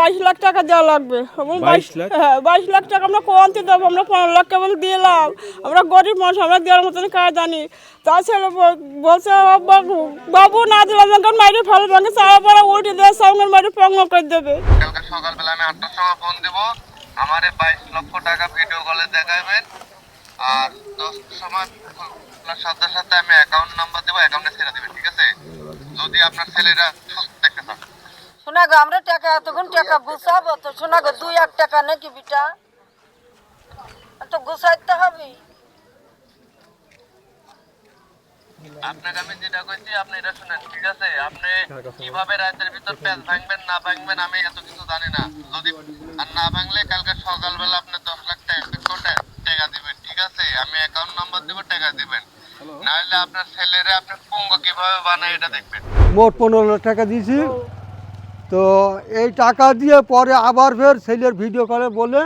বাইশ লাখ টাকা দেওয়া লাগবে। এবং 22 লাখ? হ্যাঁ বাইশ লাখ টাকা আমরা কোয়ান্তি দেবো আমরা পনেরো লাখ কেবল দিলাম। আমরা গরিব মানুষ আমরা দেওয়ার মতন কাজ জানি। তা ছেলে বলছে বাবু বাবু না দিলাম আমাকে মাইরে ফেলে আমাকে চারা পাড়া উল্টে দেবে সঙ্গে মাইরে পঙ্গ করে দেবে। কালকে সকালবেলা আমি আটটার সময় ফোন দেব আমারে বাইশ লক্ষ টাকা ভিডিও কলে দেখাবেন আর দশটার সময় আপনার সাথে সাথে আমি অ্যাকাউন্ট নাম্বার দেবো অ্যাকাউন্টে ছেড়ে দেবেন ঠিক আছে? যদি আপনার ছেলেরা সুস্থ দেখতে পান শোনা গো আমরা টাকা এতক্ষণ টাকা গুছাবো তো শোনা গো দুই এক টাকা নাকি বিটা? তো গুছাইতে হবে। আপনাকে আমি যেটা কইছি আপনি এটা শুনেন ঠিক আছে? আপনি কীভাবে রাতের ভিতর প্যাচ ভাঙবেন না ভাঙবেন আমি এত কিছু জানি না। যদি আর না ভাঙলে কালকে সকালবেলা আপনি দশ লাখ টাকা টাকা দিবেন ঠিক আছে? আমি অ্যাকাউন্ট নাম্বার দেবো টাকা দিবেন। নাহলে আপনার ছেলেরা আপনি পঙ্গ কীভাবে বানায় এটা দেখবেন। মোট পনেরো লাখ টাকা দিয়েছি। তো এই টাকা দিয়ে পরে আবার ফের ছেলের ভিডিও করে বলে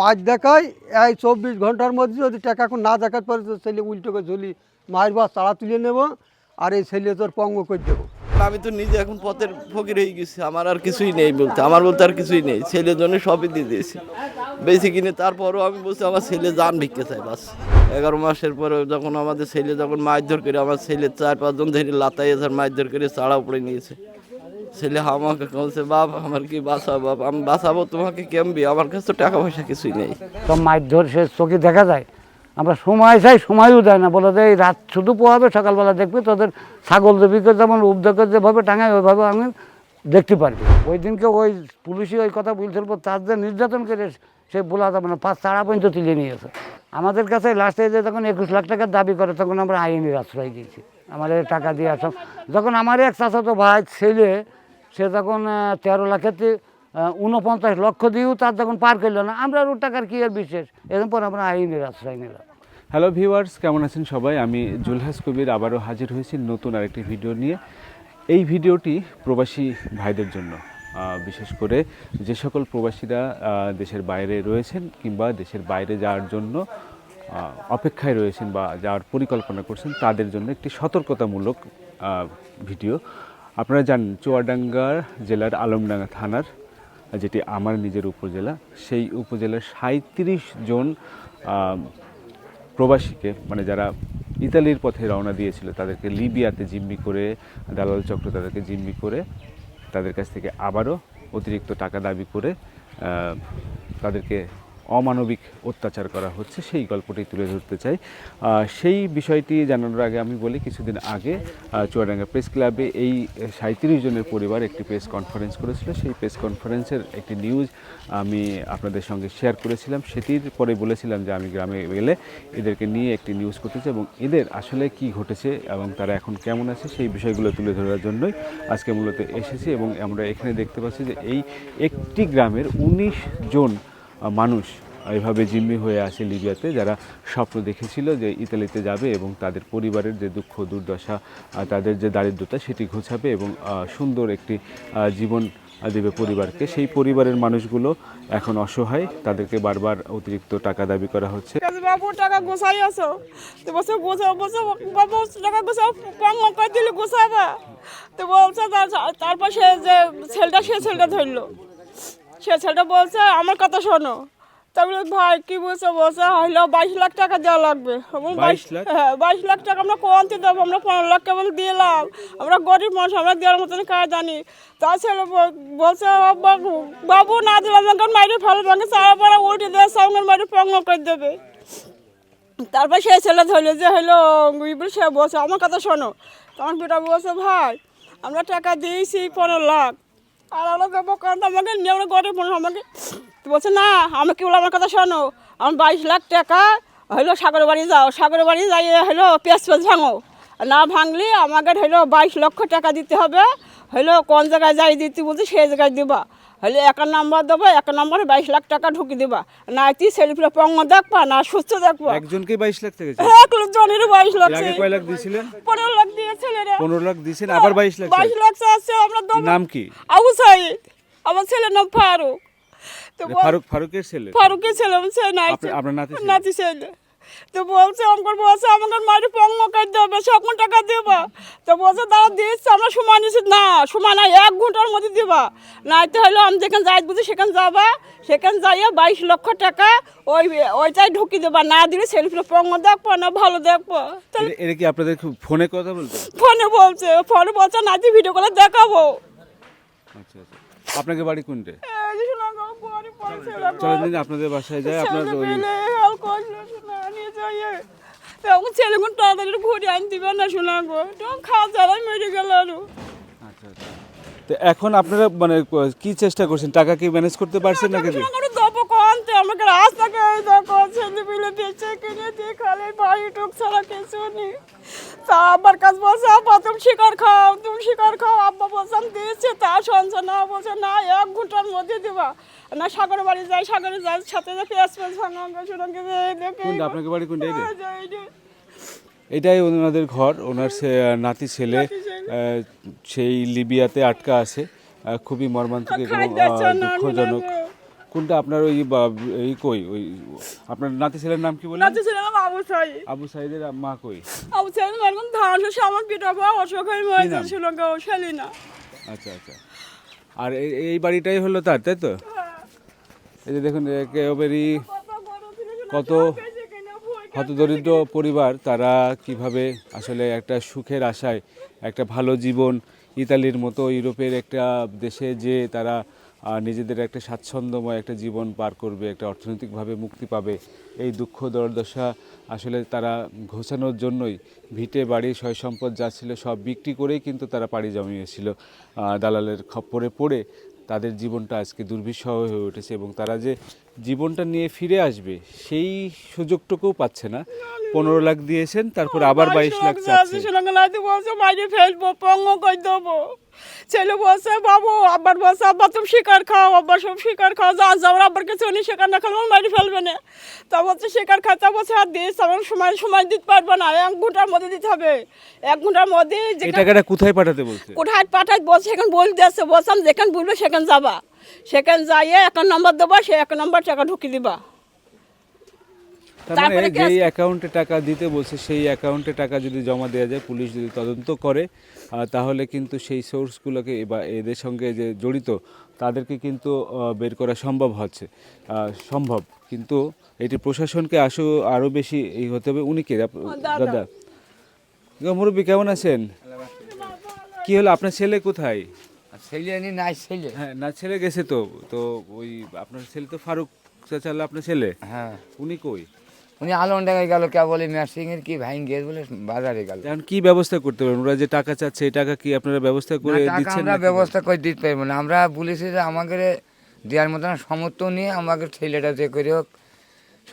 মাছ দেখায়। এই চব্বিশ ঘণ্টার মধ্যে যদি টাকা এখন না দেখাতে পারে, তো ছেলে উল্টো করে ঝুলি মায়ের বা তাড়া তুলে নেব আর এই ছেলে তোর পঙ্গ করে দেবো। আমি তো নিজে এখন পথের ফকির হয়ে গেছি, আমার আর কিছুই নেই বলতে। আমার বলতে আর কিছুই নেই, ছেলের জন্য সবই দিয়ে দিয়েছি। বেশি কিনে তারপরও আমি বলছি, আমার ছেলে জান ভিক্ষে চাই বাস। এগারো মাসের পরে যখন আমাদের ছেলে যখন মাছ ধর করে, আমার ছেলে চার পাঁচজন ধরে লাতাই মাছ ধর করে চাড়া উপরে নিয়েছে। ছেলে আমাকে বলছে বাপ, আমার কি বাঁচাবো বাপ? আমি বাঁচাবো তোমাকে কেমবি আমার কাছে তো টাকা পয়সা কিছুই নেই। তো সব মারধর সে চোখে দেখা যায়। আমরা সময় চাই, সময়ও দেয় না। বলে এই রাত শুধু পোহাবে, সকালবেলা দেখবে তোদের ছাগল দেবীকে যেমন উপদেকে যেভাবে টাঙায়, ওইভাবে আমি দেখতে পারবি। ওই দিনকে ওই পুলিশই ওই কথা বলছিল তার যে নির্যাতন করে সে বলা যাবে না। পাঁচ তারা পর্যন্ত তুলে নিয়েছে আমাদের কাছে লাস্টে যে যখন একুশ লাখ টাকার দাবি করে, তখন আমরা আইনের আশ্রয় দিয়েছি। আমাদের টাকা দিয়ে আসব যখন আমার এক চাচাতো ভাই, ছেলে সে তখন তেরো লাখেতে উনপঞ্চাশ লক্ষ দিয়েও তার যখন পার করল না, আমরা ওর টাকার কি আর বিশেষ? এরপর আমরা আইনের আশ্রয় নিলাম। হ্যালো ভিউয়ার্স কেমন আছেন সবাই? আমি জুলহাস কবির আবারও হাজির হয়েছি নতুন আরেকটি ভিডিও নিয়ে। এই ভিডিওটি প্রবাসী ভাইদের জন্য। বিশেষ করে যে সকল প্রবাসীরা দেশের বাইরে রয়েছেন কিংবা দেশের বাইরে যাওয়ার জন্য অপেক্ষায় রয়েছেন বা যাওয়ার পরিকল্পনা করছেন, তাদের জন্য একটি সতর্কতামূলক ভিডিও আপনারা জানেন চুয়াডাঙ্গার জেলার আলমডাঙ্গা থানার, যেটি আমার নিজের উপজেলা, সেই উপজেলার সাঁত্রিশ জন প্রবাসীকে মানে যারা ইতালির পথে রওনা দিয়েছিল, তাদেরকে লিবিয়াতে জিম্মি করে, দালাল চক্র তাদেরকে জিম্মি করে, তাদের কাছ থেকে আবারও অতিরিক্ত টাকা দাবি করে তাদেরকে অমানবিক অত্যাচার করা হচ্ছে, সেই গল্পটি তুলে ধরতে চাই। সেই বিষয়টি জানানোর আগে আমি বলি, কিছুদিন আগে চুয়াডাঙ্গা প্রেস ক্লাবে এই সাঁত্রিশ জনের পরিবার একটি প্রেস কনফারেন্স করেছিল। সেই প্রেস কনফারেন্সের একটি নিউজ আমি আপনাদের সঙ্গে শেয়ার করেছিলাম। সেটির পরে বলেছিলাম যে, আমি গ্রামে গেলে এদেরকে নিয়ে একটি নিউজ করতে চাই এবং এদের আসলে কি ঘটেছে এবং তারা এখন কেমন আছে, সেই বিষয়গুলো তুলে ধরার জন্যই আজকে মূলত এসেছি এবং আমরা এখানে দেখতে পাচ্ছি যে, এই একটি গ্রামের উনিশ জন মানুষ এইভাবে জিম্মি হয়ে আছে লিবিয়াতে, যারা স্বপ্ন দেখেছিল যে ইতালিতে যাবে এবং তাদের পরিবারের যে দুঃখ, দুর্দশা তাদের যে দারিদ্রতা, সেটি ঘোচাবে এবং সুন্দর একটি জীবন দেবে পরিবারকে। সেই পরিবারের মানুষগুলো এখন অসহায়, তাদেরকে বারবার অতিরিক্ত টাকা দাবি করা হচ্ছে। টাকা গোছাই আছো? তো গোছাও টাকা গোছাও করে দিলে গোছাবা? তো বলছে, তার- তারপর সে যে ছেলেটা, সে ছেলেটা ধরলো। সে ছেলেটা বলছে, আমার কথা শোনো। তারপরে ভাই কি বলছে বলছে হইল বাইশ লাখ টাকা দেওয়া লাগবে। 22 লাখ? হ্যাঁ বাইশ লাখ টাকা আমরা কোয়ান্তি দেবো আমরা পনেরো লাখ কেবল দিলাম। আমরা গরিব মানুষ আমরা দেওয়ার মতন কাজ জানি। তা ছেলে বল- বলছে বাবু বাবু না দিলাম আমাকে মাইরে ফেলে আমাকে চারা পাড়া উল্টে দেবে সঙ্গে মাইরে পঙ্গ করে দেবে। তারপর সেই ছেলে ধরলো যে হলো সে বলছে আমার কথা শোনো। তখন বেটা বলছে ভাই আমরা টাকা দিয়েছি পনেরো লাখ। আর আমরা দেবো কারণ আমাকে নিয়ে আমরা গরিব মানুষ আমাকে তো বলছে না আমি কি বলো আমার কথা শোনো? আমার বাইশ লাখ টাকা হইল সাগর বাড়ি যাও। সাগর বাড়ি যাই হইল পেঁচ পেঁচ ভাঙো। না ভাঙলে আমাকে হইল বাইশ লক্ষ টাকা দিতে হবে। হইল কোন জায়গায় যাই দিতে বলছি সেই জায়গায় দিবা। হলে এক নম্বর দেবো এক নম্বরে বাইশ লাখ টাকা ঢুকি দিবা। না তুই সেলফিটা পঙ্গ দেখবা না সুস্থ দেখবা। একজনকে বাইশ লাখ থেকে এক জনের বাইশ লাখ কয় লাখ দিয়েছিলেন পনেরো লাখ দিয়েছিল পনেরো লাখ দিয়েছেন আবার বাইশ লাখ বাইশ লাখ আছে আমরা নাম কি? আবু সাইদ আমার ছেলের নাম ফারুক। তো ফারুক ফারুকের ছেলে? ফারুকের ছেলে ছেলে নাই আপনার নাতি? নাতি ছেলে? তো বলছে আমার বলছে আমাকে মারি পঙ্গ কাট দেবে সকল টাকা দেবা। তো বলছে তারা দিচ্ছে আমরা সময় নিচ্ছি। না সময় না এক ঘণ্টার মধ্যে দিবা। নাইতে হলো আমি যেখানে যাই বুঝি সেখানে যাবা। সেখানে যাইয়া বাইশ লক্ষ টাকা ওই ওইটাই ঢুকি দেবা। না দিলে সেলফিটা পঙ্গ দেখব না ভালো দেখব। এটা- কি আপনাদের ফোনে কথা বলতে? ফোনে বলছে ফোনে বলছে না দিয়ে ভিডিও করে দেখাবো। আচ্ছা আচ্ছা। আপনাকে বাড়ি কোনটে? চলেন দিন আপনাদের বাসায় যায় আপনার ছেলে তাড়াতাড়ি ঘুরে না শোনা গো। তখন খাওয়া জ্বালাই মেরে গেল আরও। আচ্ছা আচ্ছা। তো এখন আপনারা মানে ক- চেষ্টা করছেন? টাকা কি ম্যানেজ করতে পারছেন নাকি আমাকে রাস্তাকে এই দেখো ছেলে পেলে বেঁচে কিনে দিয়ে খালে বাড়ি টুক ছাড়া কিছু নেই। তা আব্বার কাছে বলছে আব্বা তুমি শিকার খাও তুমি শিকার খাও। আব্বা বলছে আমি দিয়েছি তা শুনছে না বলছে না এক ঘণ্টার মধ্যে দিবা। না সাগরের বাড়ি যাই সাগরে যাই সাথে যে পেঁয়াজ পেঁয়াজ ভাঙা শোনা গেছে এই দেখে কোনটা? আপনাকে বাড়ি কোনটা। এটাই ওনাদের ঘর ওনার নাতি ছেলে সেই লিবিয়াতে আটকা আছে খুবই মর্মান্তিক এবং দুঃখজনক। কোনটা আপনার ওই এই কই ওই আপনার নাতি ছেলের নাম কি নাতি নাচে নাম আবু সাই আবু সাইদের মা কই? আবু সাই মানে ধান সামান পিঠা বা অসুখ হয়ে মরে নাম? ছিল গো শালি না আচ্ছা আচ্ছা। আর এই- বাড়িটাই হলো তার তাই তো? এই যে দেখুন একেবারেই কত হতদরিদ্র পরিবার তারা কীভাবে আসলে একটা সুখের আশায় একটা ভালো জীবন ইতালির মতো ইউরোপের একটা দেশে যে তারা নিজেদের একটা স্বাচ্ছন্দ্যময় একটা জীবন পার করবে, একটা অর্থনৈতিকভাবে মুক্তি পাবে, এই দুঃখ দুর্দশা আসলে তারা ঘোষানোর জন্যই ভিটে বাড়ি সয় সম্পদ যা ছিল সব বিক্রি করেই কিন্তু তারা পাড়ি জমিয়েছিল। দালালের খপ্পরে পড়ে তাদের জীবনটা আজকে দুর্বিষহ হয়ে উঠেছে এবং তারা যে জীবনটা নিয়ে ফিরে আসবে সেই সুযোগটুকুও পাচ্ছে না। পনেরো লাখ দিয়েছেন তারপর আবার বাইশ লাখ মাইরে ফেলব পঙ্গ করে দেবো। ছেলে বলছে বাবু আব্বার বলছে আব্বা তুমি শিকার খাও আব্বা সব শিকার খাও যা যাও। আব্বার কাছে উনি শিকার না খাও মারি ফেলবে না। তা বলছে শিকার খাতা বলছে আর দিস আমার সময় সময় দিতে পারবে না এক ঘণ্টার মধ্যে দিতে হবে। এক ঘণ্টার মধ্যে যেখানে টাকাটা কোথায় পাঠাতে বলছে? কোথায় পাঠাই বলছে সেখানে বল দিয়েছে বলছিলাম যেখানে বলবে সেখানে যাবা। সেখানে যাইয়ে এক নম্বর দেবা সে এক নম্বর টাকা ঢুকিয়ে দিবা। তারপরে কি যেই অ্যাকাউন্টে টাকা দিতে বলছে সেই অ্যাকাউন্টে টাকা যদি জমা দেওয়া যায় পুলিশ যদি তদন্ত করে তাহলে কিন্তু সেই সোর্সগুলোকে বা এদের সঙ্গে যে জড়িত তাদেরকে কিন্তু বের করা সম্ভব হচ্ছে। সম্ভব। কিন্তু এটি প্রশাসনকে আসো আরও বেশি এই হতে হবে। উনি কে? দাদা। মুরব্বী কেমন আছেন? কি হলো? আপনার ছেলে কোথায়? ছেলে নি নাই ছেলে। হ্যাঁ না ছেলে গেছে তো। তো ওই আপনার ছেলে তো ফারুক চাচা আপনার ছেলে? হ্যাঁ। উনি কই? উনি আলম ডাঙ্গায় গেল কে বলে ম্যাসিং এর কি ভাইন গেছে বলে বাজারে গেল। এখন কি ব্যবস্থা করতে পারেন ওরা যে টাকা চাচ্ছে এই টাকা কি আপনারা ব্যবস্থা করে না, দিচ্ছেন আমরা ব্যবস্থা করে দিতে পারব না। আমরা বলেছি যে আমাকে দেওয়ার মতন সমর্থন নিয়ে আমাকে ছেলেটা যে করে হোক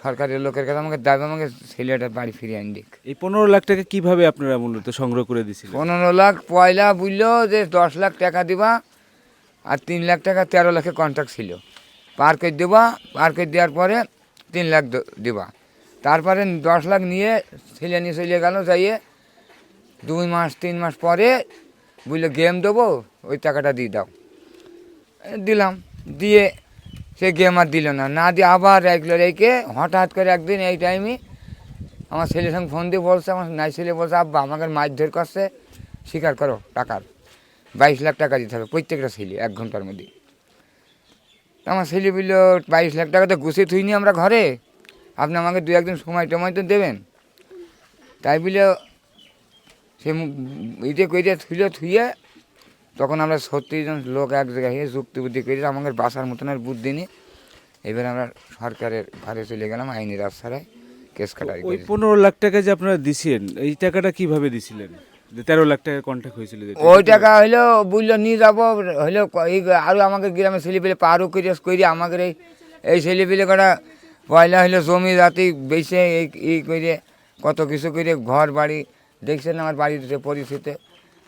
সরকারের লোকের কাছে আমাকে দাবি আমাকে ছেলেটা বাড়ি ফিরিয়ে আন দিক এই পনেরো লাখ টাকা কীভাবে আপনারা মূলত সংগ্রহ করে দিছিলেন পনেরো লাখ পয়লা বুঝলো যে দশ লাখ টাকা দিবা আর তিন লাখ টাকা তেরো লাখের কন্ট্রাক্ট ছিল। পার করে দেবা পার করে দেওয়ার পরে তিন লাখ দিবা। তারপরে দশ লাখ নিয়ে ছেলে নিয়ে চলে গেল, যাইয়ে দুই মাস, তিন মাস পরে বুঝলো গেম দেবো? ওই টাকাটা দিয়ে দাও। দিলাম। দিয়ে সে গেম আর দিল না। না দিয়ে আবার রাখল রেখে হঠাৎ করে একদিন এই টাইমে আমার ছেলের সঙ্গে ফোন দিয়ে বলছে, আমার নাই ছেলে বলছে, আব্বা, আমাকে মারধর করছে। স্বীকার করো টাকার। বাইশ লাখ টাকা দিতে হবে প্রত্যেকটা ছেলে এক ঘণ্টার মধ্যে। আমার ছেলে বলল, বাইশ লাখ টাকা তো গুছিয়ে থুইনি আমরা ঘরে? আপনি আমাকে দু একদিন সময় টময় তো দেবেন। তাই বলে সে ইটে করে থুইলে থুইয়ে তখন আমরা ছত্রিশ জন লোক এক জায়গায় হয়ে যুক্তি বুদ্ধি করে আমাদের বাসার মতন আর বুদ্ধি নিয়ে এবার আমরা সরকারের ঘরে চলে গেলাম আইনি রাস্তায় কেস কাটারি ওই পনেরো লাখ টাকা যে আপনারা দিছিলেন এই টাকাটা কীভাবে দিছিলেন? যে তেরো লাখ টাকা কন্ট্যাক্ট হয়েছিল ওই টাকা হইল বুঝলো নিয়ে যাব হইল এই আরও আমাকে গ্রামে ছেলে পেলে পারও করে করে আমাকে এই এই ছেলে পেলে কটা পয়লা হইল জমি জাতি বেছে এই করে কত কিছু করে ঘর বাড়ি। দেখছেন আমার বাড়ির যে পরিস্থিতি?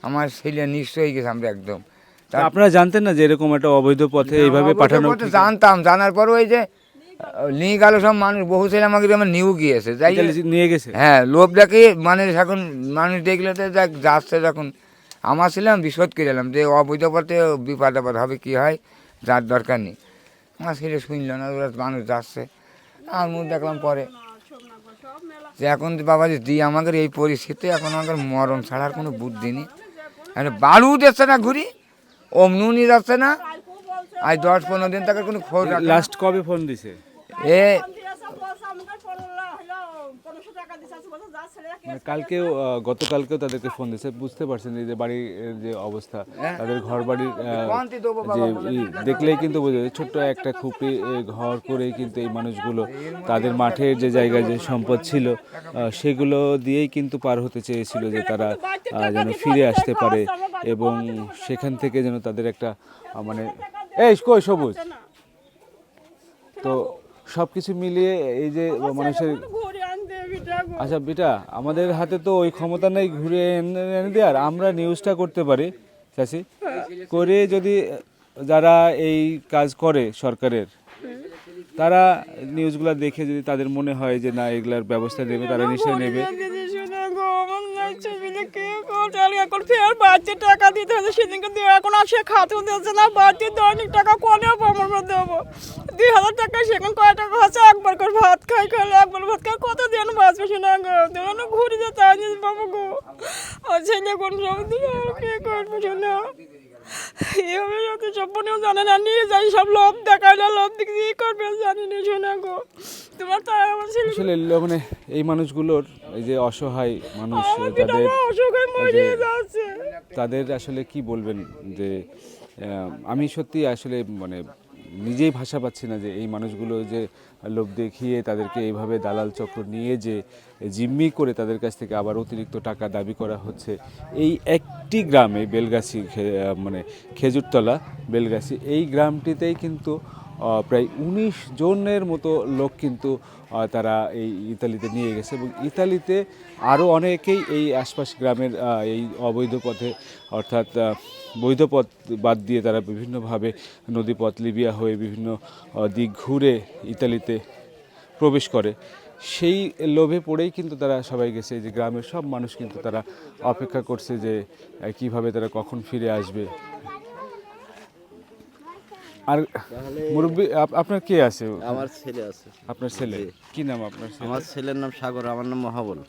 আমার ছেলে নিশ্চয়ই গেছে আমরা একদম। আপনারা জানতেন না যে এরকম একটা অবৈধ পথে এইভাবে পাঠানো জানতাম। জানার পর ওই যে নিয়ে গেল সব মানুষ বহু ছেলে আমাকে আমার নিউ গিয়েছে। যাই নিয়ে গেছে? হ্যাঁ লোভ দেখে মানে এখন মানুষ দেখলে তো যাক যাচ্ছে যখন। আমার ছিলাম বিশোধ করে এলাম যে অবৈধ পথে বিপদ আপদ হবে কী হয় যার দরকার নেই। আমার ছেলে শুনল না ওরা মানুষ যাচ্ছে। আর মুখ দেখলাম পরে। যে এখন বাবা যে দি আমাদের এই পরিস্থিতি এখন আমাদের মরণ ছাড়ার কোনো বুদ্ধি নেই। এখন বালু দিচ্ছে না ঘুরি অমনুনি যাচ্ছে না। আজ দশ পনেরো দিন তাকে কোনো খোঁজ লাস্ট কবে ফোন দিছে? এ মানে কালকেও গতকালকেও তাদেরকে ফোন দিছে বুঝতে পারছেন যে বাড়ির যে অবস্থা তাদের ঘর বাড়ির যে দেখলেই কিন্তু বোঝা যায় ছোট্ট একটা খুপড়ি এ, ঘর করেই কিন্তু এই মানুষগুলো তাদের মাঠের যে জায়গায় যে সম্পদ ছিল সেগুলো দিয়েই কিন্তু পার হতে চেয়েছিল যে তারা যেন ফিরে আসতে পারে এবং সেখান থেকে যেন তাদের একটা মানে এই কই সবুজ? তো সব কিছু মিলিয়ে এই যে মানুষের। আচ্ছা বেটা, আমাদের হাতে তো ওই ক্ষমতা নেই ঘুরে এনে দেওয়ার আমরা নিউজটা করতে পারি চাষি করে যদি যারা এই কাজ করে সরকারের, তারা নিউজগুলো দেখে যদি তাদের মনে হয় যে না, এগুলার ব্যবস্থা নেবে, তারা নিশ্চয়ই নেবে। নাই ছবিটা কে কোটাল এখন ফের বাড়তি টাকা দিতে হচ্ছে, সেদিনকে দিয়ে এখন আর সে খাতুন দিচ্ছে না, বাড়তি দৈনিক টাকা কোনে আমার দেবো। দুই হাজার টাকা, সেখানে কয় টাকা হচ্ছে? একবার করে ভাত খাই খেলে একবার ভাত খাই কত দিন বাঁচবে না গো? ঘুরে যেতে আনি বাবু গো। আর ছেলে কোন সব দিয়ে আর কে করবে শুনে এভাবে যত সম্পূর্ণ জানে না নিয়ে যাই সব লোভ দেখায় না লোভ দিকে দিয়ে করবে জানি না শোনা গো। তোমার তাই আমার ছেলে আসলে মানে এই মানুষগুলোর এই যে অসহায় মানুষ তাদের মরে যাচ্ছে। তাদের আসলে কি বলবেন যে আমি সত্যি আসলে মানে নিজেই ভাষা পাচ্ছি না যে এই মানুষগুলো যে লোভ দেখিয়ে তাদেরকে এইভাবে দালাল চক্র নিয়ে যে জিম্মি করে তাদের কাছ থেকে আবার অতিরিক্ত টাকা দাবি করা হচ্ছে, এই একটি গ্রামে বেলগাছি মানে খেজুরতলা, বেলগাছি, এই গ্রামটিতেই কিন্তু প্রায় উনিশ জনের মতো লোক কিন্তু তারা এই ইতালিতে নিয়ে গেছে এবং ইতালিতে আরও অনেকেই এই আশপাশ গ্রামের এই অবৈধ পথে, অর্থাৎ বৈধ পথ বাদ দিয়ে তারা বিভিন্নভাবে নদীপথ লিবিয়া হয়ে বিভিন্ন দিক ঘুরে ইতালিতে প্রবেশ করে। সেই লোভে পড়েই কিন্তু তারা সবাই গেছে। যে গ্রামের সব মানুষ কিন্তু তারা অপেক্ষা করছে যে কীভাবে তারা কখন ফিরে আসবে। আর মুরব্বী আপ- আপনার কে আছে? আমার ছেলে আছে। আপনার ছেলে? কি নাম আপনার আমার ছেলের নাম সাগর আমার নাম মহাবল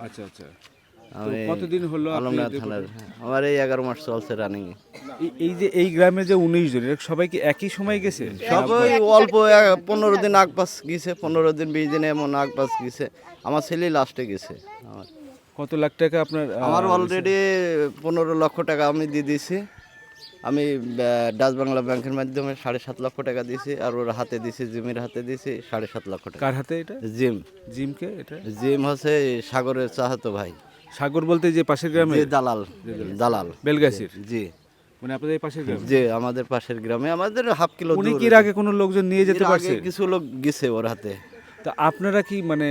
আচ্ছা আচ্ছা। কতদিন হলো আলমডাঙ্গা থানার আমার এই এগারো মাস চলছে রানিং এই- যে এই গ্রামে যে উনিশ জন সবাই কি একই সময় গেছে? সবাই অল্প পনেরো দিন আগ পাস গেছে পনেরো দিন বিশ দিন এমন আগ পাস গেছে। আমার ছেলেই লাস্টে গেছে। আমার কত লাখ টাকা আপনার আমার অলরেডি পনেরো লক্ষ টাকা আমি দিয়ে দিয়েছি। আমি ডাচ বাংলা ব্যাংকের মাধ্যমে সাড়ে সাত লক্ষ টাকা দিয়েছি আর ওর হাতে দিয়েছি জিমের হাতে দিয়েছি সাড়ে সাত লক্ষ টাকা। কার হাতে এটা? জিম। জিমকে এটা? জিম হচ্ছে সাগরের চাহাতো ভাই। সাগর বলতে যে পাশের গ্রামে দালাল দালাল। বেলগাছির? জি। মানে আপনাদের পাশের গ্রামে? যে আমাদের পাশের গ্রামে। আমাদের হাফ কিলো উনি কি আগে কোনো লোকজন নিয়ে যেতে পারছে? কিছু লোক গেছে ওর হাতে। তা আপনারা কি মানে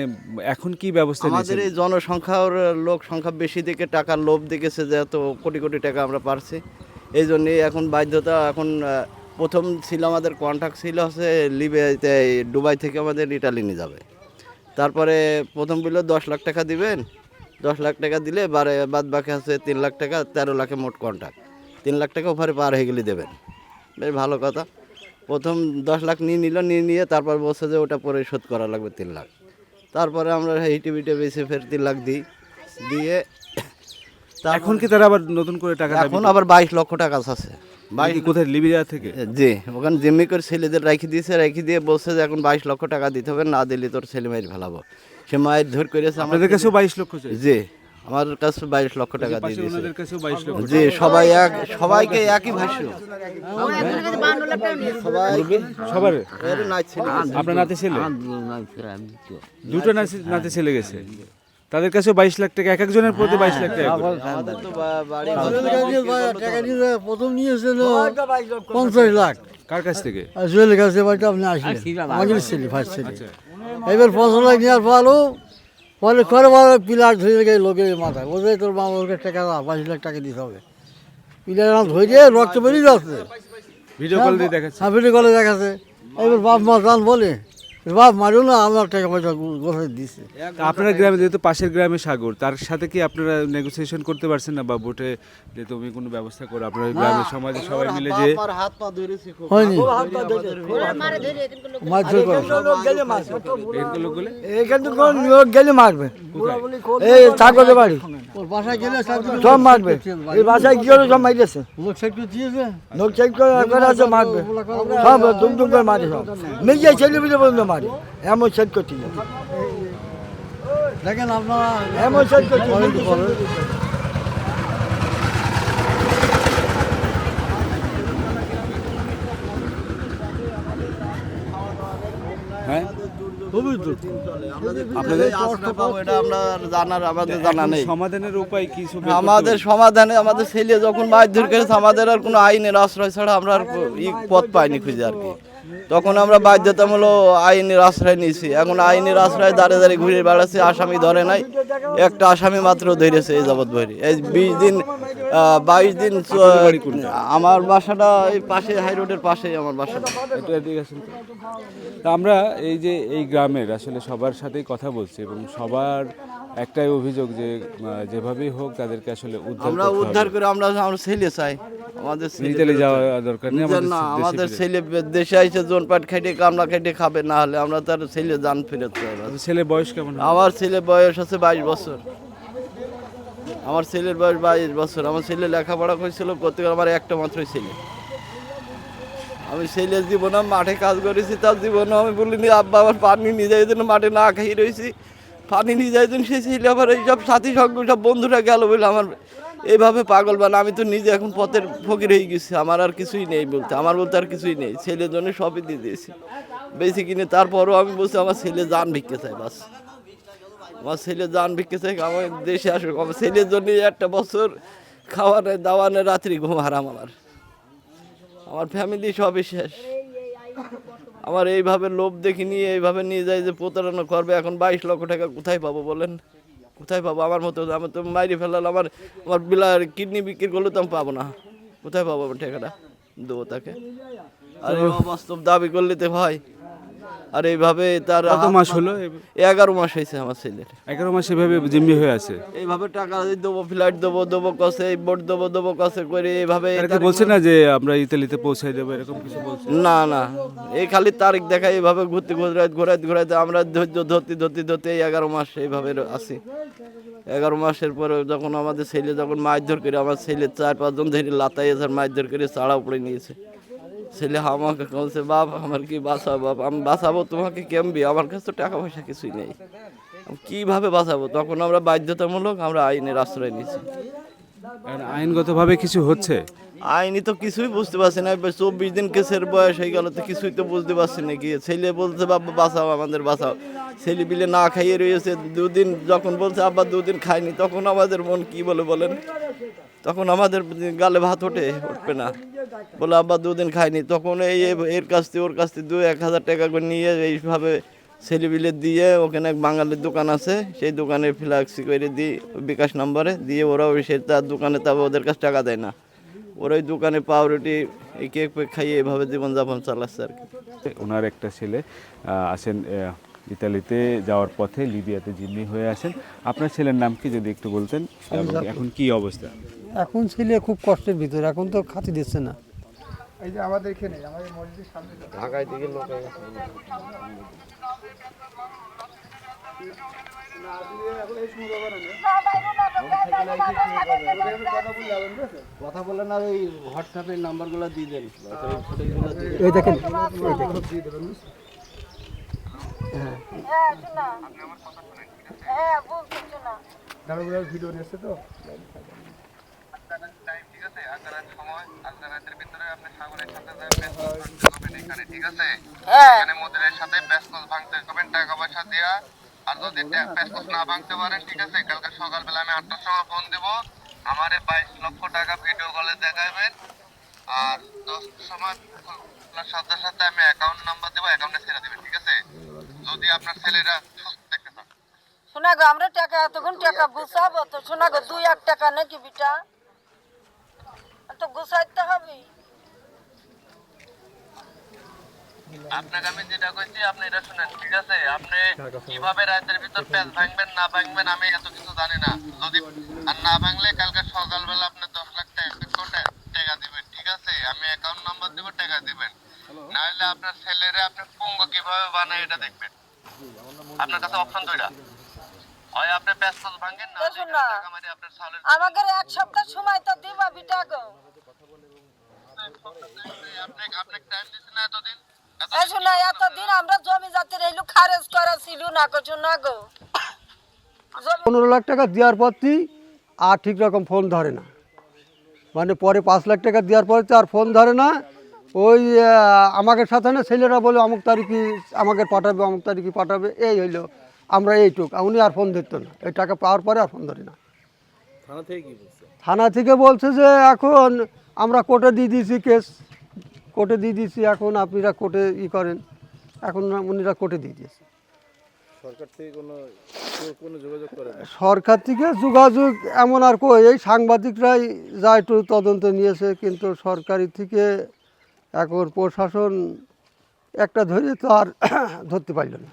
এখন কি ব্যবস্থা আমাদের এই জনসংখ্যার লোক সংখ্যা বেশি দেখে টাকার লোভ দেখেছে যে এত কোটি কোটি টাকা আমরা পারছি। এই জন্যই এখন বাধ্যতা এখন প্রথম ছিল আমাদের কন্ট্যাক্ট ছিল হচ্ছে লিবিয়াতে এই দুবাই থেকে আমাদের ইটালি নিয়ে যাবে। তারপরে প্রথম বলল দশ লাখ টাকা দিবেন দশ লাখ টাকা দিলে বারে বাদ বাকি আছে তিন লাখ টাকা তেরো লাখে মোট কন্ট্রাক্ট তিন লাখ টাকা ওপারে পার হয়ে গেলে দেবেন। বেশ ভালো কথা। প্রথম দশ লাখ নিয়ে নিল নিয়ে নিয়ে তারপর বলছে যে ওটা পরিশোধ করা লাগবে তিন লাখ। তারপরে আমরা হিটে বিটে বেশি ফের তিন লাখ দিই। দিয়ে এখন কি তারা আবার নতুন করে টাকা এখন আবার বাইশ লক্ষ টাকা আছে। বাইশ কোথায় লিবিয়া থেকে? জি ওখানে জিম্মি করে ছেলেদের রেখে দিয়েছে রেখে দিয়ে বলছে যে এখন বাইশ লক্ষ টাকা দিতে হবে না দিলে তোর ছেলে মায়ের ফেলাবো। সে মায়ের ধর করেছে আমার আপনাদের কাছেও বাইশ লক্ষ জি আমার কাছে বাইশ লক্ষ টাকা দিয়ে দিয়েছে। জি সবাই এক সবাইকে একই ভাষ্য। সবার আপনার নাতে ছেলে? দুটো নাতি ছেলে গেছে। তাদের কাছেও বাইশ লাখ টাকা এক একজনের প্রতি বাইশ লাখ টাকা। আমাদের নিয়ে প্রথম নিয়েছিল পঞ্চাশ লাখ। কার কাছ থেকে? কাছে বাড়িতে আপনি আসলেন। আমাদের ছেলে ফার্স্ট ছেলে। এবার ফসল নেওয়ার পরও পরে করে ভালো পিলার ধরে গেছে লোকের মাথায়। ওদের তোর মা ওকে টাকা দাও বাইশ লাখ টাকা দিতে হবে। পিলার আমার ধরে রক্ত বেরিয়ে যাচ্ছে। ভিডিও কল দিয়ে দেখাচ্ছে। হ্যাঁ ভিডিও কলে দেখাচ্ছে। এবার বাপ মা বলে বাপ মারো না আমার টাকা পয়সা গোছাই দিছে। আপনার গ্রামে যেহেতু পাশের গ্রামে সাগর তার সাথে কি আপনারা নেগোসিয়েশন করতে পারছেন না? বা ভোটে যে তুমি কোনো ব্যবস্থা করো আপনার গ্রামের সমাজে সবাই মিলে যে হাত পা ধরেছি হয়নি। মারধর করে। এরকম লোকগুলো? এখান কোন লোক গেলে মারবে। এই ছাগলের বাড়ি। ওর বাসায় গেলে সব মারবে। এই বাসায় কি হলো সব মাইরেছে লোক সাইড দিয়েছে লোক চেক করে করে মারবে। সব দুম দুম করে মারে সব। নিজে ছেলে মিলে পর্যন্ত মারে এমন সেট করছি দেখেন আপনারা এমন সেট করছি? হ্যাঁ? খুবই দুঃখ আপনাদের আশ্রয় পাবো এটা আমরা জানার আমাদের জানা নেই। সমাধানের উপায় কিছু আমাদের সমাধানে আমাদের ছেলে যখন মারধর করেছে আমাদের আর কোনো আইনের আশ্রয় ছাড়া আমরা আর ই পথ পাইনি খুঁজে আর কি। তখন আমরা বাধ্যতামূলক আইনের আশ্রয় নিয়েছি। এখন আইনের আশ্রয় দাঁড়িয়ে দাঁড়িয়ে ঘুরে বেড়াচ্ছে, আসামি ধরে নাই। একটা আসামি মাত্র ধরেছে এই যাবৎ ভরি এই বিশ দিন বাইশ দিন আমার বাসাটা এই পাশে, হাই রোডের পাশেই আমার বাসাটা। আমরা এই যে এই গ্রামের, আসলে সবার সাথেই কথা বলছি এবং সবার একটাই অভিযোগ যে যেভাবেই হোক তাদেরকে আসলে আমরা উদ্ধার করে আমরা আমরা ছেলে চাই। আমাদের ছেলে যাওয়া দরকার নেই আমাদের না আমাদের। ছেলে দেশে আইসে জোন পাট খাইটে কামলা খাইটে খাবে না হলে আমরা তার ছেলে ফেরত চাই বাস। ছেলে বয়স কেমন আমার ছেলে বয়স আছে বাইশ বছর। আমার ছেলের বয়স বাইশ বছর। আমার ছেলে লেখাপড়া করেছিল করতে আমার একটা মাত্রই ছেলে। আমি ছেলের জীবনে মাঠে কাজ করেছি তার জীবনে আমি বলিনি আব্বা আমার পানি নিয়ে যাই জন্য মাঠে না খাইয়ে রয়েছি। পানি নিয়ে যাই জন্য সে ছেলে আবার এইসব সাথী সঙ্গ, সব বন্ধুরা গেল বলে আমার এইভাবে পাগল বানা, আমি তো নিজে এখন পথের ফকির হয়ে গেছি, আমার আর কিছুই নেই বলতে, আমার বলতে আর কিছুই নেই, ছেলের জন্য সবই দিয়ে দিয়েছি। বেশি কিনে তারপরও আমি বলছি, আমার ছেলে জান ভিক্ষে চাই বাস। আমার ছেলে জান ভিক্ষে চাই আমার দেশে আসুক, আমার ছেলের জন্য একটা বছর খাওয়ানো দাওয়ানো রাত্রি ঘুম হারাম আমার। আমার ফ্যামিলি সবই শেষ। আমার এইভাবে লোভ দেখি নিয়ে এইভাবে নিয়ে যায় যে প্রতারণা করবে, এখন বাইশ লক্ষ টাকা কোথায় পাবো বলেন? কোথায় পাবো? আমার মতো আমার তো মাইরে ফেলাল আমার আমার বিলার কিডনি বিক্রি করলে তো আমি পাবো না। কোথায় পাবো আমার টাকাটা দেবো তাকে। আর বাস্তব দাবি করলে তো হয়। আর এইভাবে তার কত মাস হলো? এগারো মাস হয়েছে আমার ছেলের। এগারো মাস এভাবে জিম্মি হয়ে আছে? এইভাবে টাকা দেবো ফ্লাইট দেবো দেবো কসে এই বোর্ড দেবো দেবো কসে করে এইভাবে বলছে না যে আমরা ইতালিতে পৌঁছাই দেবো এরকম কিছু বলছে? না না। এই খালি তারিখ দেখা এইভাবে ঘুরতে ঘুরাইতে ঘুরাইতে ঘুরাইতে আমরা ধৈর্য ধরতে ধরতে ধরতে এই এগারো মাস এইভাবে আছি। এগারো মাসের পরে যখন আমাদের ছেলে যখন মাছ ধর করে আমার ছেলে চার পাঁচজন ধরে লাতাই আছে মাছ ধর করে চাড়া উপরে নিয়েছে। ছেলে আমাকে বলছে বাপ আমার কি বাঁচাবো বাপ? আমি বাঁচাবো তোমাকে কেমবি? আমার কাছে তো টাকা পয়সা কিছুই নেই। কীভাবে বাঁচাবো? তখন আমরা বাধ্যতামূলক আমরা আইনের আশ্রয় নিয়েছি। আর আইনগতভাবে কিছু হচ্ছে? আইনি তো কিছুই বুঝতে পারছি না। চব্বিশ দিন কেসের বয়স হয়ে গেল তো কিছুই তো বুঝতে পারছি না কি ছেলে বলছে বাবা বাঁচাও আমাদের বাঁচাও। ছেলে বিলে না খাইয়ে রয়েছে দুদিন যখন বলছে আব্বা দুদিন খাইনি। তখন আমাদের মন কি বলে বলেন? তখন আমাদের গালে ভাত ওঠে উঠবে না। বলে আব্বা দুদিন খাইনি। তখন এই এর কাছ থেকে ওর কাছ থেকে দু এক হাজার টাকা করে নিয়ে এইভাবে ছেলে বিলে দিয়ে ওখানে এক বাঙালির দোকান আছে। সেই দোকানে ফ্লাক্সি করে দিই বিকাশ নম্বরে দিয়ে ওরা ওই সে তার দোকানে তবে ওদের কাছে টাকা দেয় না। ওরা ওই দোকানে পাউরুটি এই কেক পেক খাইয়ে এভাবে জীবনযাপন চালাচ্ছে আর কি। ওনার একটা ছেলে আছেন ইতালিতে যাওয়ার পথে লিবিয়াতে জিম্মি হয়ে আছেন। আপনার ছেলের নাম কি যদি একটু বলতেন? এখন কি অবস্থা? এখন ছেলে খুব কষ্টের ভিতরে এখন তো খাতি দিচ্ছে না। কথা বলেন আর ওই হোয়াটসঅ্যাপের নাম্বারগুলো দিয়ে দেন এই দেখেন হ্যাঁ শোনা হ্যাঁ বুঝতেছো না টাইম ঠিক আছে আজকে রাত সময় আজকে রাতের ভিতরে আপনি সাগরের সাথে ব্যস্ত করবেন এখানে ঠিক আছে হ্যাঁ এখানে মন্দিরের সাথে ব্যস্ত ভাঙতে করবেন টাকা পয়সা দিয়া আর যদি ব্যস্ত না ভাঙতে পারেন ঠিক আছে? কালকে সকালবেলা আমি আটটার সময় ফোন দেবো। আমার বাইশ লক্ষ টাকা ভিডিও কলে দেখাবেন। আর দশটার সময় খোলার সাথে সাথে আমি অ্যাকাউন্ট নাম্বার দেবো অ্যাকাউন্টে ছেড়ে দেবেন ঠিক আছে? যদি আপনার ছেলেরা সুস্থ দেখতে চান শোনা গো আমরা টাকা এতক্ষণ টাকা গুছাবো তো শোনা গো দুই এক টাকা নাকি বিটা? তো গুছাইতে হবে। আপনাকে আমি যেটা কইছি আপনি এটা শুনেন ঠিক আছে? আপনি কীভাবে রাতের ভিতর প্যাচ ভাঙবেন না ভাঙবেন আমি এত কিছু জানি না। যদি আর না ভাঙলে কালকে সকালবেলা আপনি দশ লাখ টাকা টাকা দিবেন ঠিক আছে? আমি অ্যাকাউন্ট নাম্বার দেবো টাকা দিবেন। না হলে আপনার ছেলেরে আপনি পুঙ্গ কীভাবে বানায় এটা দেখবেন। আপনার কাছে অপশন দুইটা। হয় আপনি প্যাচ ভাঙেন না আপনার এক সপ্তাহ সময় তো দিবা বিটা গো আপনি আপনি টাইম দিচ্ছেন না এতদিন এই শোনা এতদিন আমরা জমি জাতির এইলু খারেজ করা ছিল না গো শোনা গো? পনেরো লাখ টাকা দেওয়ার পরই আর ঠিক রকম ফোন ধরে না। মানে পরে পাঁচ লাখ টাকা দেওয়ার পরে তো আর ফোন ধরে না। ওই আমাকে সাথে না ছেলেরা বলে অমুক তারিখই আমাকে পাঠাবে অমুক তারিখই পাঠাবে। এই হইল। আমরা এইটুক। উনি আর ফোন ধরতো না। এই টাকা পাওয়ার পরে আর ফোন ধরি না। থানা থেকে বলছে যে এখন আমরা কোর্টে দিয়ে দিয়েছি কেস। কোর্টে দিয়ে দিয়েছি এখন আপনারা কোর্টে ই করেন। এখন উনিরা কোর্টে দিয়ে দিয়েছে। সরকার থেকে যোগাযোগ এমন আর কই এই সাংবাদিকরাই যা একটু তদন্ত নিয়েছে কিন্তু সরকারি থেকে এখন প্রশাসন একটা ধরে তো আর ধরতে পারল না।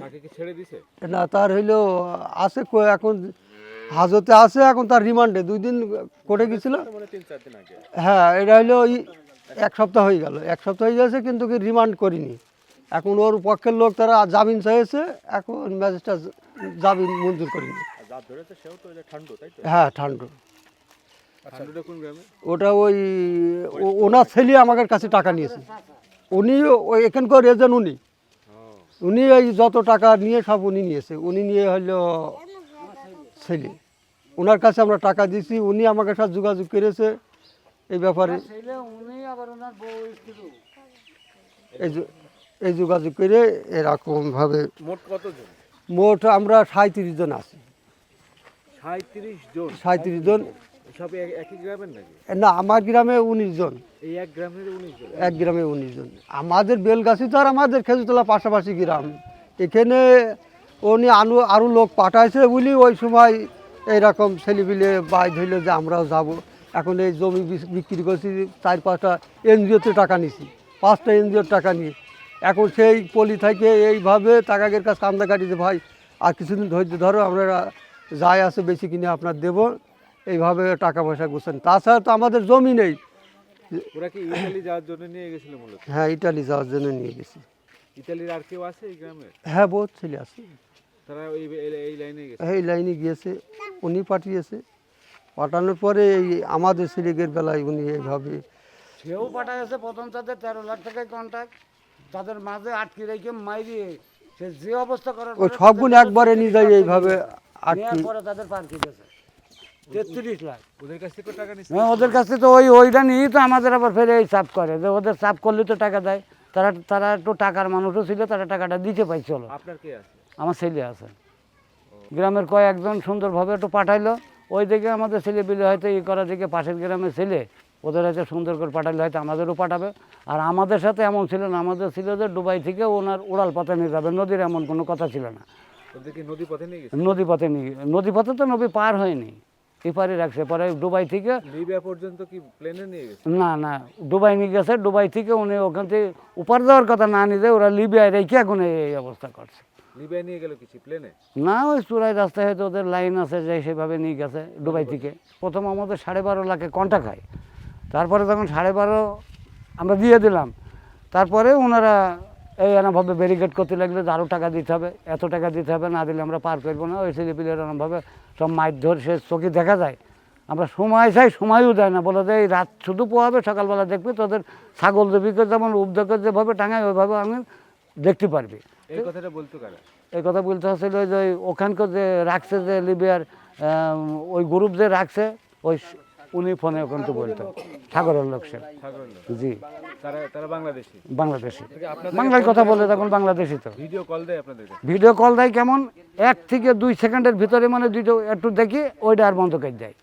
তাকে কি ছেড়ে দিছে? না তার হইল আছে এখন হাজতে আছে, এখন তার রিমান্ডে। দুই দিন কোর্টে গেছিল। হ্যাঁ এটা হইল ওই এক সপ্তাহ হয়ে গেল। এক সপ্তাহ হয়ে গেছে, কিন্তু কি রিমান্ড করিনি। এখন ওর পক্ষের লোক তারা জামিন চাইছে, এখন ম্যাজিস্ট্রেট জামিন মঞ্জুর করিনি। হ্যাঁ ঠান্ডু। ওটা ওই ওনার ছেলে আমার কাছে টাকা নিয়েছে। উনি ওই এখানকার এজেন্ট উনি। উনি এই যত টাকা নিয়ে সব উনি নিয়েছে। উনি নিয়ে হলো ছেলে। ওনার কাছে আমরা টাকা দিয়েছি উনি আমাকে সাথে যোগাযোগ করেছে এই ব্যাপারে। এই এই যোগাযোগ করে এরকমভাবে মোট কতজন? মোট আমরা সাঁত্রিশ জন আছি। সাঁত্রিশ জন। সাঁত্রিশ জন। না আমার গ্রামে উনিশ জন। এক গ্রামে উনিশ জন। আমাদের বেলগাছি তো আর আমাদের খেজুতলা পাশাপাশি গ্রাম। এখানে উনি আনু আরও লোক পাঠাইছে বলি ওই সময় এইরকম ছেলেপিলে বাই ধরলে যে আমরাও যাব। এখন এই জমি বিক্রি করছি চার পাঁচটা এনজিওতে টাকা নিছি পাঁচটা এনজিওর টাকা নিয়ে। এখন সেই পলি থেকে এইভাবে টাকাকের কাছে কান্দা কাটিছে ভাই আর কিছুদিন ধৈর্য ধরো আমরা যাই আছে বেশি কিনে আপনার দেবো। এইভাবে টাকা পয়সা গুছান। তাছাড়া তো আমাদের জমি নেই। ওরা কি ইতালি যাওয়ার জন্য নিয়ে গেছিল মূলত? হ্যাঁ ইটালি যাওয়ার জন্য নিয়ে গেছি। ইতালির আর কেউ আছে এই গ্রামে? হ্যাঁ বহুত ছেলে আছে। তারা এই লাইনে গেছে। এই লাইনে গিয়েছে উনি পাঠিয়েছে। পাঠানোর পরে এই আমাদের সিলেগের বেলায় উনি এইভাবে সেও পাঠাইছে প্রথম তাদের তেরো লাখ টাকায় কন্ট্রাক্ট তাদের মাঝে আটকে রেখে মাইরিয়ে সে যে অবস্থা করার ওই সবগুলো একবারে নিয়ে যায় এইভাবে আটকে। পরে তাদের পার কেটেছে তেত্রিশ লাখ। ওদের কাছ থেকে টাকা নিচ্ছে হ্যাঁ ওদের কাছে তো ওই ওইটা নিয়েই তো আমাদের আবার ফেরে এই চাপ করে যে ওদের চাপ করলে তো টাকা দেয়। তারা তারা একটু টাকার মানুষও ছিল তারা টাকাটা দিতে পাইছিল আপনার কে আছে? আমার ছেলে আছে। গ্রামের কয়েকজন সুন্দরভাবে একটু পাঠাইলো। ওই দিকে আমাদের ছেলে বিলে হয়তো ই করার দিকে পাশের গ্রামের ছেলে ওদের হয়তো সুন্দর করে পাঠাইলে হয়তো আমাদেরও পাঠাবে। আর আমাদের সাথে এমন ছিল না আমাদের ছিল যে দুবাই থেকে ওনার উড়াল পাতা নিয়ে যাবে। নদীর এমন কোনো কথা ছিল না। নদী পথে নিয়ে গেছে? নদী পথে নিয়ে নদী পথে তো নদী পার হয়নি। এপারে রাখছে পরে দুবাই থেকে লিবিয়া পর্যন্ত কি প্লেনে নিয়ে গেছে? না না দুবাই নিয়ে গেছে। দুবাই থেকে উনি ওখান থেকে উপার যাওয়ার কথা না নিয়ে যায় ওরা লিবিয়ায় রেখে এখন এই অবস্থা করছে। লিবিয়া নিয়ে গেল কিছু প্লেনে না? ওই চূড়াই রাস্তায় হয়তো ওদের লাইন আছে যে সেভাবে নিয়ে গেছে দুবাই থেকে। প্রথম আমাদের সাড়ে বারো লাখে কন্টা খায় তারপরে তখন সাড়ে বারো আমরা দিয়ে দিলাম, তারপরে ওনারা এই এরমভাবে ব্যারিকেড করতে লাগলে আরও টাকা দিতে হবে, এত টাকা দিতে হবে, না দিলে আমরা পার করব না। ওই ছেলেপিলের এরমভাবে সব মাইর ধর সে চোখে দেখা যায়। আমরা সময় চাই, সময়ও দেয় না। বলে যে এই রাত শুধু পোহাবে, সকালবেলা দেখবি তোদের ছাগল দেবীকে যেমন উপদেকের যেভাবে টাঙায়, ওইভাবে আমি দেখতে পারবি। এই কথাটা বলতো কারা? এই কথা বলতে হচ্ছিল যে ওখানকার যে রাখছে যে লিবিয়ার ওই গ্রুপ যে রাখছে ওই উনি ফোনে ওখান তো বলতো। ঠাকুরের লোক সে। জি। বাংলাদেশি? বাংলাদেশি। বাংলায় কথা বলে তখন বাংলাদেশি তো। ভিডিও কল দেয় আপনাদেরকে ভিডিও কল দেয় কেমন? এক থেকে দুই সেকেন্ডের ভিতরে মানে দুইটা একটু দেখি ওইটা আর বন্ধ করে দেয়।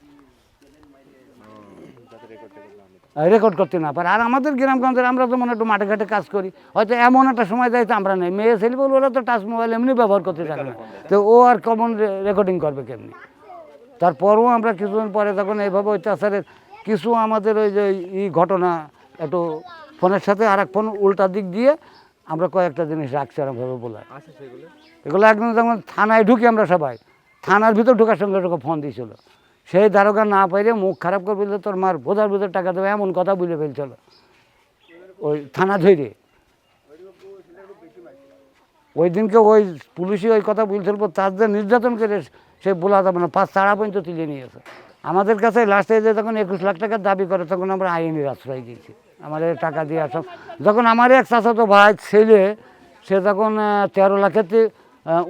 রেকর্ড করতে না পারে। আর আমাদের গ্রামগঞ্জের আমরা যেমন একটু মাঠে ঘাটে কাজ করি। হয়তো এমন একটা সময় দেয় তো আমরা নেই। মেয়ে ছেলে বলে ওরা তো টাচ মোবাইল এমনি ব্যবহার করতে জানে না। তো ও আর কমন রেকর্ডিং করবে কেমনি? তারপরও আমরা কিছুদিন পরে তখন এইভাবে অত্যাচারের কিছু আমাদের ওই যে ই ঘটনা একটু ফোনের সাথে আর এক ফোন উল্টা দিক দিয়ে আমরা কয়েকটা জিনিস রাখছি এরকমভাবে বলে। এগুলো একদম যেমন থানায় ঢুকি আমরা সবাই। থানার ভিতর ঢোকার সঙ্গে সঙ্গে ফোন দিয়েছিল। সেই দারোগা না পাইলে মুখ খারাপ করে বললে তোর মার বোঝার ভিতর টাকা দেবে এমন কথা বলে ফেলছিল ওই থানা ধরে ওই দিনকে ওই পুলিশই ওই কথা বলছিল তার যে নির্যাতন করে সে বলা যাবে না পাঁচ চারা পর্যন্ত তুলে নিয়েছে আমাদের কাছে লাস্টে যে যখন একুশ লাখ টাকার দাবি করে তখন আমরা আইনের আশ্রয় দিয়েছি। আমাদের টাকা দিয়ে আসব যখন আমার এক চাচাতো ভাই ছেলে সে আহ, তেরো লাখেতে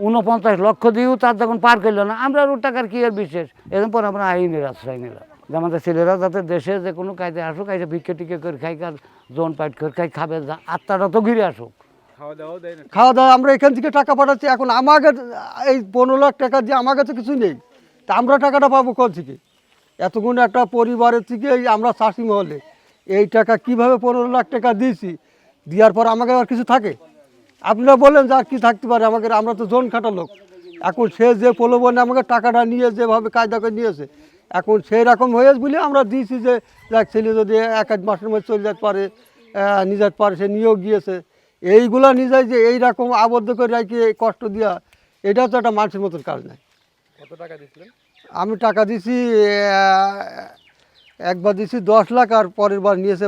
উনপঞ্চাশ লক্ষ দিয়েও তার যখন পার করল না। আমরা ওর টাকার কী আর বিশেষ? এরকম পর আমরা আইনের আশ্রয় নিলাম। যে আমাদের ছেলেরা যাতে দেশে যে কোনো কাজে আসুক আইসে ভিক্ষে টিকে করে খাই কাজ জোন পাইট করে খাই খাবে যা আত্মাটা তো ঘিরে আসুক। খাওয়া দাওয়া আমরা এখান থেকে টাকা পাঠাচ্ছি। এখন আমাকে এই পনেরো লাখ টাকা দিয়ে আমার কাছে কিছু নেই। তা আমরা টাকাটা পাবো কোন থেকে? এতক্ষণ একটা পরিবারের থেকে এই আমরা চাষি মহলে। এই টাকা কীভাবে পনেরো লাখ টাকা দিয়েছি? দেওয়ার পর আমাকে আর কিছু থাকে? আপনারা বলেন যে আর কি থাকতে পারে আমাকে আমরা তো জোন খাটা লোক। এখন সে যে প্রলোভনে আমাকে টাকাটা নিয়ে যেভাবে কায়দা করে নিয়েছে এখন সেই রকম হয়েছে বলে আমরা দিয়েছি যে যাক ছেলে যদি এক এক মাসের মধ্যে চলে যেতে পারে যেতে পারে সে নিয়েও গিয়েছে। এইগুলা নিজে যে এই রকম আবদ্ধ করে রাখি এই কষ্ট দেওয়া এটা তো একটা মানুষের মতন কাজ নাই। কত টাকা দিয়েছিলেন আমি টাকা দিছি একবার দিছি দশ লাখ আর পরের বার নিয়েছে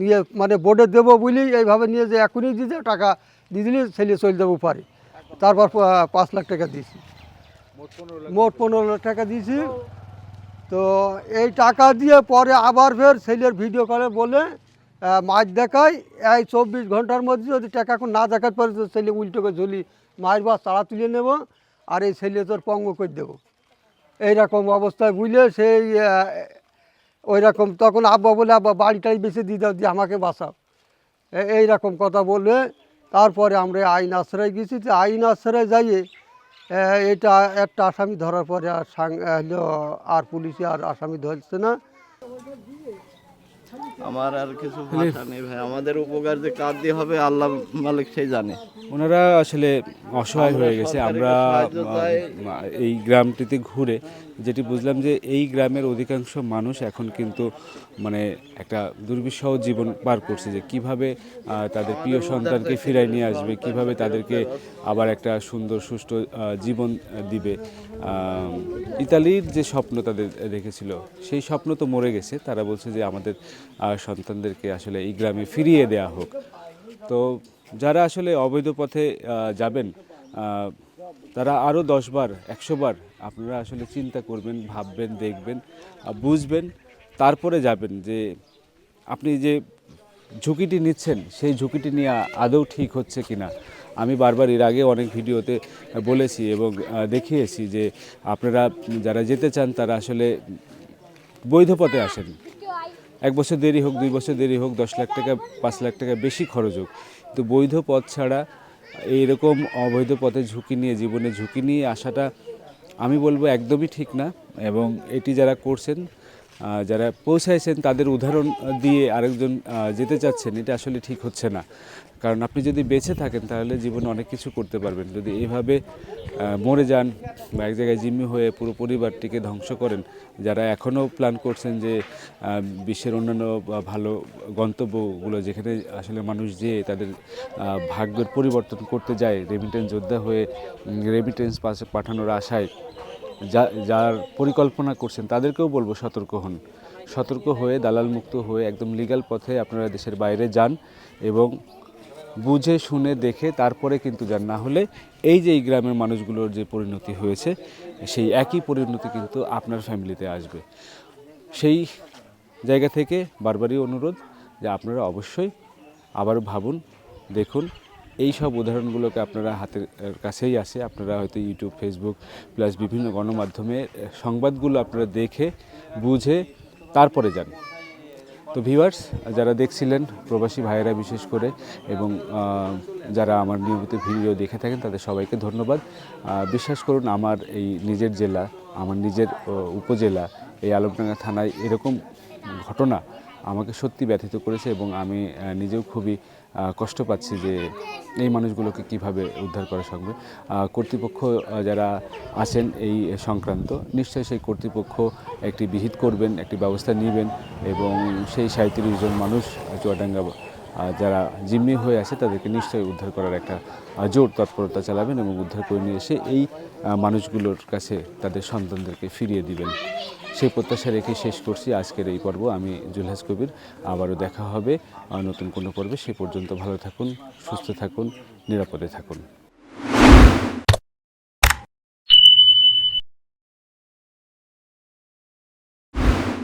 নিয়ে মানে বোর্ডে দেবো বলেই এইভাবে নিয়ে যে এখনই দিতে টাকা দিয়ে দিলে ছেলে চলে যাব পারে। তারপর পাঁচ লাখ টাকা দিয়েছি। মোট পনেরো লাখ টাকা। দিয়েছি। তো এই টাকা দিয়ে পরে আবার ফের ছেলের ভিডিও কলে বলে মাছ দেখায় এই চব্বিশ ঘণ্টার মধ্যে যদি টাকা এখন না দেখাতে পারে তো ছেলে উল্টো করে ঝুলি মায়ের বা তাড়া তুলে নেব আর এই ছেলে তোর পঙ্গ করে দেবো। এইরকম অবস্থায় বুঝলে সেই ওই রকম তখন আব্বা বলে আব্বা বাড়িটাই বেশি দিয়ে দাও দিয়ে আমাকে বাঁচাও। এ- এই রকম কথা বললে তারপরে আমরা আইন আশ্রয় গেছি, যে আইন আশ্রয় যাইয়ে এটা একটা আসামি ধরার পরে আর আর পুলিশে আর আসামি ধরছে না। আমার আর কিছু ভাষা নেই ভাই। আমাদের উপকার যে কার দিয়ে হবে আল্লাহ মালিক সেই জানে। ওনারা আসলে অসহায় হয়ে গেছে। আমরা এই গ্রামটিতে ঘুরে যেটি বুঝলাম যে এই গ্রামের অধিকাংশ মানুষ এখন কিন্তু মানে একটা দুর্বিষহ জীবন পার করছে যে কীভাবে তাদের প্রিয় সন্তানকে ফিরাই নিয়ে আসবে কীভাবে তাদেরকে আবার একটা সুন্দর সুষ্ঠু জীবন দিবে। ইতালির যে স্বপ্ন তাদের দেখেছিল, সেই স্বপ্ন তো মরে গেছে। তারা বলছে যে আমাদের সন্তানদেরকে আসলে এই গ্রামে ফিরিয়ে দেওয়া হোক। তো যারা আসলে অবৈধ পথে যাবেন তারা আরও দশবার একশোবার আপনারা আসলে চিন্তা করবেন, ভাববেন, দেখবেন বুঝবেন, তারপরে যাবেন যে আপনি যে ঝুঁকিটি নিচ্ছেন, সেই ঝুঁকিটি নিয়ে আদৌ ঠিক হচ্ছে কিনা। আমি বারবার এর আগে অনেক ভিডিওতে বলেছি এবং দেখিয়েছি যে আপনারা যারা যেতে চান তারা আসলে বৈধ পথে আসেন। এক বছর দেরি হোক, দুই বছর দেরি হোক, দশ লাখ টাকা, পাঁচ লাখ টাকা বেশি খরচ হোক। কিন্তু বৈধ পথ ছাড়া এইরকম অবৈধ পথে ঝুঁকি নিয়ে, জীবনে ঝুঁকি নিয়ে আসাটা আমি বলব একদমই ঠিক না এবং এটি যারা করছেন যারা পৌঁছাইছেন তাদের উদাহরণ দিয়ে আরেকজন যেতে চাচ্ছেন, এটা আসলে ঠিক হচ্ছে না। কারণ আপনি যদি বেঁচে থাকেন, তাহলে জীবনে অনেক কিছু করতে পারবেন। যদি এইভাবে মরে যান বা এক জায়গায় জিম্মি হয়ে পুরো পরিবারটিকে ধ্বংস করেন, যারা এখনও প্ল্যান করছেন যে বিশ্বের অন্যান্য ভালো গন্তব্যগুলো যেখানে আসলে মানুষ যেয়ে তাদের ভাগ্যের পরিবর্তন করতে যায় রেমিটেন্স যোদ্ধা হয়ে রেমিটেন্স পাশে পাঠানোর আশায় যা, যার পরিকল্পনা করছেন, তাদেরকেও বলব সতর্ক হন। সতর্ক হয়ে দালাল মুক্ত হয়ে একদম লিগাল পথে আপনারা দেশের বাইরে যান এবং বুঝে, শুনে, দেখে, তারপরে কিন্তু যান না হলে এই যে এই গ্রামের মানুষগুলোর যে পরিণতি হয়েছে, সেই একই পরিণতি কিন্তু আপনার ফ্যামিলিতে আসবে। সেই জায়গা থেকে বারবারই অনুরোধ যে আপনারা অবশ্যই আবারও ভাবুন, দেখুন। এই সব উদাহরণগুলোকে আপনারা হাতের কাছেই আসে। আপনারা হয়তো ইউটিউব ফেসবুক প্লাস বিভিন্ন গণমাধ্যমে সংবাদগুলো আপনারা দেখে, বুঝে, তারপরে যান। তো ভিউয়ার্স যারা দেখছিলেন, প্রবাসী ভাইয়েরা বিশেষ করে, এবং যারা আমার নিয়মিত ভিডিও দেখে থাকেন, তাদের সবাইকে ধন্যবাদ। বিশ্বাস করুন, আমার এই নিজের জেলা, আমার নিজের উপজেলা, এই আলমডাঙ্গা থানায় এরকম ঘটনা আমাকে সত্যি ব্যথিত করেছে, এবং আমি নিজেও খুবই কষ্ট পাচ্ছি যে এই মানুষগুলোকে কীভাবে উদ্ধার করা সম্ভব। কর্তৃপক্ষ যারা আছেন এই সংক্রান্ত, নিশ্চয়ই সেই কর্তৃপক্ষ একটি বিহিত করবেন, একটি ব্যবস্থা নেবেন এবং সেই সাঁত্রিশ জন মানুষ চুয়াডাঙ্গা যারা জিম্মি হয়ে আছে তাদেরকে নিশ্চয়ই উদ্ধার করার একটা জোর তৎপরতা চালাবেন এবং উদ্ধার করে নিয়ে এসে এই মানুষগুলোর কাছে তাদের সন্তানদেরকে ফিরিয়ে দিবেন। সেই প্রত্যাশা রেখে শেষ করছি আজকের এই পর্ব। আমি জুলহাস কবির, আবারও দেখা হবে নতুন কোনো পর্বে। সে পর্যন্ত ভালো থাকুন, সুস্থ থাকুন, নিরাপদে থাকুন।